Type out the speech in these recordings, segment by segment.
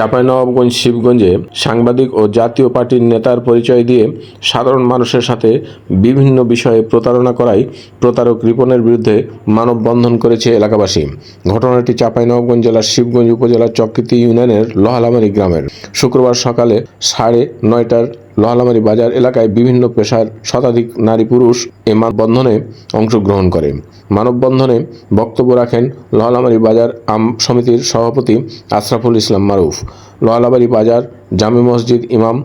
চাঁপাইনবাবগঞ্জ, শিবগঞ্জে সাংবাদিক ও জাতীয় পার্টির নেতার পরিচয় দিয়ে সাধারণ মানুষের সাথে বিভিন্ন বিষয়ে প্রতারণা করায় প্রতারক রিপনের বিরুদ্ধে মানববন্ধন করেছে এলাকাবাসী। ঘটনাটি চাঁপাইনবাবগঞ্জ জেলার শিবগঞ্জ উপজেলার চকৃতি ইউনিয়নের লহালামারি গ্রামের। শুক্রবার সকালে সাড়ে নয়টার লহালামারি বাজার এলাকায় বিভিন্ন পেশার শতাধিক নারী পুরুষ এ মানববন্ধনে অংশগ্রহণ করে মানববন্ধনে বক্তব্য রাখেন লহালামারি বাজার আম সমিতির সভাপতি আশরাফুল ইসলাম মারুফ লহালাবাড়ি বাজার জামে মসজিদ ইমাম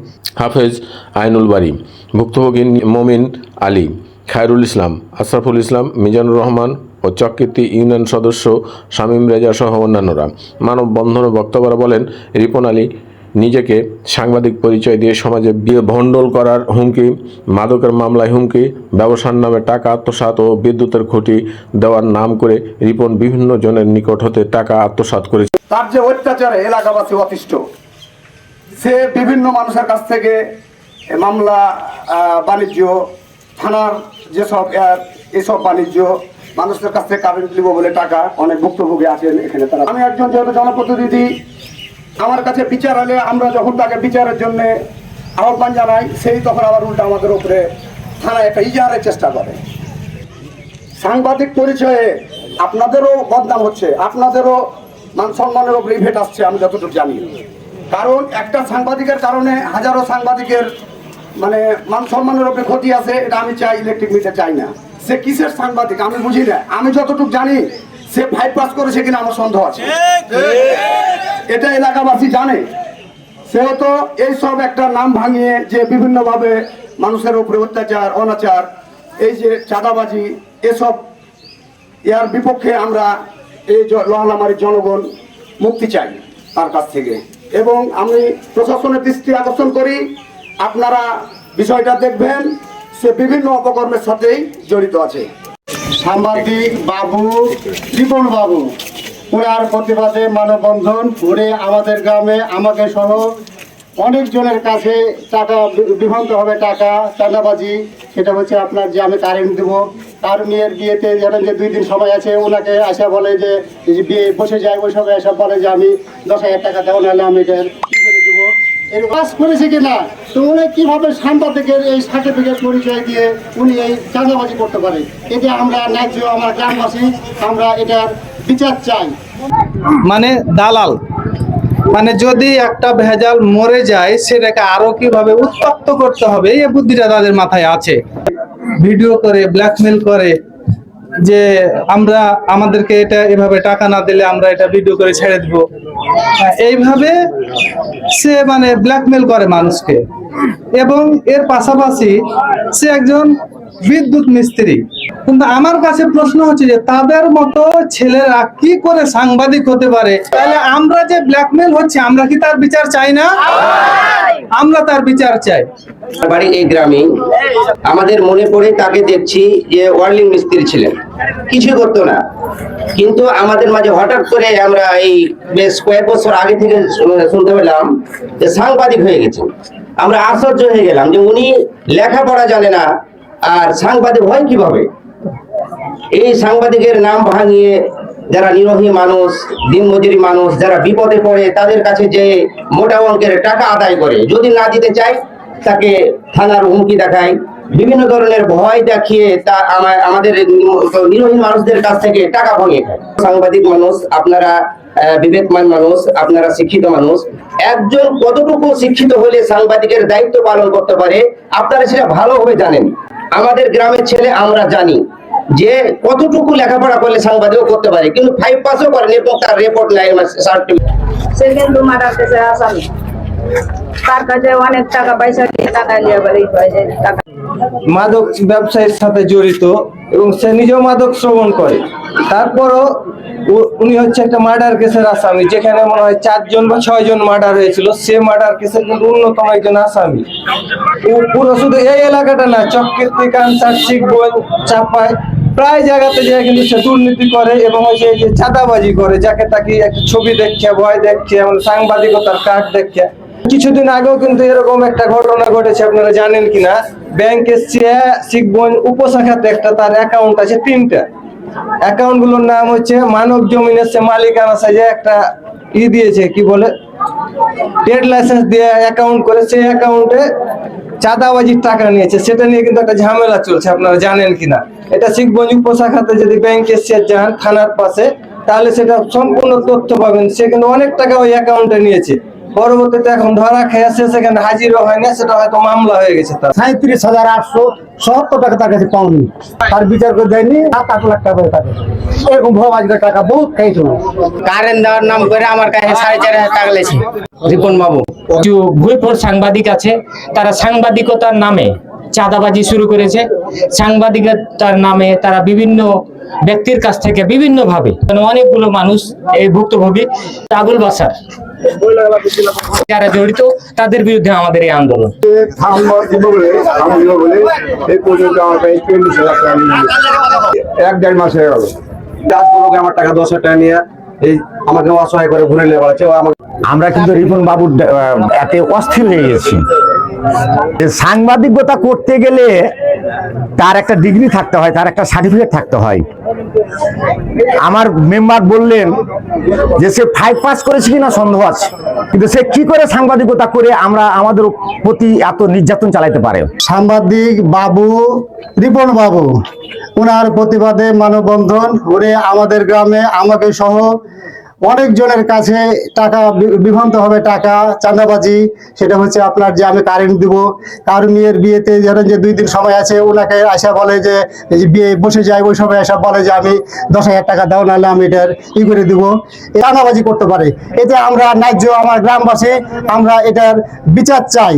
হাফেজ আইনুল বাড়ি ভুক্তভোগী মমিন আলী, খায়রুল ইসলাম, আশরাফুল ইসলাম, মিজানুর রহমান ও চককীর্তি ইউনিয়ন সদস্য শামীম রেজা সহ অন্যান্যরা। মানববন্ধনে বক্তব্যরা বলেন, রিপন আলী নিজেকে সাংবাদিক পরিচয় দিয়ে সমাজে বিয়ে ভণ্ডল করার হুমকি, মাদকের মামলায় হুমকি, ব্যবসার নামে টাকা আত্মসাৎ ও বিদ্যুতের খুঁটি দেওয়ার নাম করে রিপন বিভিন্ন জনের নিকট হতে টাকা আত্মসাৎ করেছে। তার যে অত্যাচারে এলাকাবাসী অতিষ্ঠ, সে বিভিন্ন মানুষের কাছ থেকে মামলা বাণিজ্য, থানার যেসব এসব বাণিজ্য মানুষের কাছ থেকে কারেন্ট নিব বলে টাকা অনেক ভুক্তভোগী আছেন এখানে তারা। আমি একজন যেহেতু জনপ্রতিনিধি আমার কাছে বিচার হলে আমরা যখন তাকে বিচারের জন্য আহ্বান জানাই, সেই তখন আবার উল্টা আমাদের উপরে থানায় একটা ইজারের চেষ্টা করে। সাংবাদিক পরিচয়ে আপনাদেরও বদনাম হচ্ছে, আপনাদেরও মান সম্মানের উপর ইভেট আসছে, আমি যতটুকু জানি। কারণ একটা সাংবাদিকের কারণে হাজারো সাংবাদিকের মানে মান সম্মানের উপরে ক্ষতি আছে, এটা আমি চাই ইলেকট্রিক মিটার চাই না। সে কিসের সাংবাদিক, আমি বুঝি না। আমি যতটুকু জানি, সে ফাইভ পাস করেছে কিনা আমার সন্দেহ আছে। এটা এলাকাবাসী জানে। সেহেতু এইসব একটা নাম ভাঙিয়ে যে বিভিন্নভাবে মানুষের উপরে অত্যাচার, অনাচার, এই যে চাঁদাবাজি, এসব ইয়ার বিপক্ষে আমরা এই লহালামারির জনগণ মুক্তি চাই তার কাছ থেকে। এবং আমি প্রশাসনের দৃষ্টি আকর্ষণ করি, আপনারা বিষয়টা দেখবেন, সে বিভিন্ন অপকর্মের সাথেই জড়িত আছে। সাংবাদিক বাবু, রিপন বাবু। ওনার প্রতিবাদে মানববন্ধন করে আমাদের গ্রামে আমাকে সহ অনেকজনের কাছে টাকা বি- বিভ্রান্ত হবে টাকা, চাঁদাবাজি, সেটা হচ্ছে আপনার যে আমি কারেন্ট দেবো, তার মেয়ের বিয়েতে জানেন যে দুই দিন সময় আছে, ওনাকে আসা বলে যে বিয়ে বসে যায়, ওই সময় এসব বলে যে আমি দশ হাজার টাকা দেওয়া নাহলে আমি এটা কি দেবো? এর পাস করেছে কিনা? তো উনি কীভাবে সাংবাদিকের এই সার্টিফিকেট পরিচয় দিয়ে উনি এই চাঁদাবাজি করতে পারে? এটা আমরা ন্যায্য, আমরা গ্রামবাসী, আমরা এটার বিচার চাই। মানে দালাল। মানে যদি একটা ভেজাল মরে যায়, সেটাকে আরও কীভাবে উত্তপ্ত করতে হবে, এই বুদ্ধিটা তাদের মাথায় আছে। ভিডিও করে ব্ল্যাকমেল করে যে আমরা, আমাদেরকে এটা এভাবে টাকা না দিলে আমরা এটা ভিডিও করে ছেড়ে দিব। এইভাবে সে মানে ব্ল্যাকমেল করে মানুষকে। এবং এর পাশাপাশি সে একজন বিদ্যুৎ মিস্ত্রি। কিন্তু আমার কাছে প্রশ্ন হচ্ছে যে, তাদের মতো ছেলেরা কি করে সাংবাদিক হতে পারে? তাহলে আমরা যে ব্ল্যাকমেল হচ্ছে, আমরা কি তার বিচার চাই না? আমরা তার বিচার চাই। বাড়ি এই গ্রামে আমাদের মনে পড়ে তাকে দেখছি যে ওয়ার্লিং মিস্ত্রি ছিলেন। কিছুই করতো না। কিন্তু আমাদের মাঝে হঠাৎ করে আমরা এই বেশ কয়েক বছর আগে থেকে শুনতে পেলাম যে সাংবাদিক হয়ে গেছে আমরা আশ্চর্য হয়ে গেলাম যে উনি লেখাপড়া জানে না, আর সাংবাদিক হয় কীভাবে? এই সাংবাদিকের নাম ভাঙিয়ে যারা নিরোহী মানুষ, দিনমজুরি মানুষ, যারা বিপদে পড়ে, তাদের কাছে যে মোটা অঙ্কের টাকা আদায় করে, যদি না দিতে চায়, তাকে থানার হুমকি দেখায়। বিভিন্ন ধরনের ভয় দেখিয়ে তা আমা- আমাদের নিরোহী মানুষদের কাছ থেকে টাকা ভাঙিয়ে খায়। সাংবাদিক মানুষ, আপনারা বিবেকমান মানুষ, আপনারা শিক্ষিত মানুষ, একজন কতটুকু শিক্ষিত হলে সাংবাদিকের দায়িত্ব পালন করতে পারে, আপনারা সেটা ভালোভাবে জানেন। আমাদের গ্রামের ছেলে আমরা জানি। যে কতটুকু লেখাপড়া করলে সাংবাদিক করতে পারে কিন্তু ফাইভ পাসও করেন এবং তার রিপোর্ট নাই সার্টিফিকেট সে কিন্তু কাছে আসামি তার কাছে অনেক টাকা পয়সা দিয়ে টাকা নিয়ে বলে টাকা। মাদক ব্যবসায়ের সাথে জড়িত এবং সে নিজেও মাদক শ্রবণ করে। তারপরও উনি হচ্ছে একটা মার্ডার কেসের আসামি যেখানে মনে হয় চারজন বা ছয়জন মার্ডার হয়েছিল সে মার্ডার কেসের কিন্তু অন্যতম একজন আসামি। ও- পুরো শুধু এই এলাকাটা না কানসার শিখগঞ্জ চাপায় প্রায় জায়গাতে যায় কিন্তু সে দুর্নীতি করে এবং ওই যে যে চাঁদাবাজি করে, যাকে তাকে একটা ছবি দেখছে, ভয় দেখছে এমন সাংবাদিকতার কার্ড দেখছে। কিছুদিন আগেও কিন্তু এরকম একটা ঘটনা ঘটেছে, আপনারা জানেন কিনা? ব্যাংকের শিখগঞ্জ উপশাখাতে একটা তার অ্যাকাউন্ট আছে, তিনটা। অ্যাকাউন্টগুলোর নাম হচ্ছে মানব জমিনের সে মালিকানা সাজে একটা ই দিয়েছে, কি বলে? ট্রেড লাইসেন্স দিয়ে অ্যাকাউন্ট করে, সেই অ্যাকাউন্টে চাঁদাবাজির টাকা নিয়েছে, সেটা নিয়ে কিন্তু একটা ঝামেলা চলছে, আপনারা জানেন কিনা। এটা শিখগঞ্জ উপশাখাতে যদি ব্যাংকের সে যান থানার পাশে, তাহলে সেটা সম্পূর্ণ তথ্য পাবেন। সে কিন্তু অনেক টাকা ওই অ্যাকাউন্টে নিয়েছে। পরবর্তীতে এখন ধরা খেয়ে সে সেখানে হাজিরও হয় না সেটা হয়তো মামলা হয়ে গেছে তার। সাঁত্রিশ হাজার আটশো সত্তর টাকা তার কাছে পাওনি। তার বিচার করে দেয়নি সাত আট লাখ টাকা করে থাকে এরকম ভবাজকের টাকা বহুত খাইছো কারেন্ট দেওয়ার নাম করে আমার কাছে সাড়ে চার হাজার টাকা লেছে রিপন বাবু কিছু ভুলফোর সাংবাদিক আছে। তারা সাংবাদিকতার নামে চাঁদাবাজি শুরু করেছে। সাংবাদিকতার নামে তারা বিভিন্ন ব্যক্তির কাছ থেকে বিভিন্ন ভাবে অনেকগুলো মানুষ এই ভুক্তভোগী। আবুল বাসার যারা জড়িত তাদের বিরুদ্ধে আমাদের এই আন্দোলন। এক দেড় মাস হয়ে গেল। আমার টাকা দশ হাজার টাকা নিয়ে এই আমাকে অসহায় করে ঘুরে নিয়ে বেড়াচ্ছে আমরা কিন্তু রিপন বাবুর এতে অস্থির হয়ে গেছি। সাংবাদিকতা করতে গেলে তার একটা ডিগ্রি থাকতে হয়, তার একটা সার্টিফিকেট থাকতে হয়। আমার মেম্বার বললেন যে সে ফাইভ পাস করেছে কিনা সন্দেহ আছে, কিন্তু সে কি করে সাংবাদিকতা করে আমরা আমাদের প্রতি এত নির্যাতন চালাইতে পারে? সাংবাদিক বাবু, রিপন বাবু ওনার প্রতিবাদে মানববন্ধন করে আমাদের গ্রামে আমাকে সহ অনেকজনের কাছে টাকা বিভ্রান্ত হবে টাকা, চাঁদাবাজি, সেটা হচ্ছে আপনার যে আমি কারেন্ট দিব। কারও মেয়ের বিয়েতে ধরেন যে দুই দিন সময় আছে, ওনাকে আসা বলে যে বিয়ে বসে যায়, ওই সময় আসা বলে যে, আমি দশ হাজার টাকা দাও, নাহলে আমি এটার ই করে দিব। এই চাঁদাবাজি করতে পারে। এতে আমরা ন্যায্য, আমার গ্রামবাসী, আমরা এটার বিচার চাই।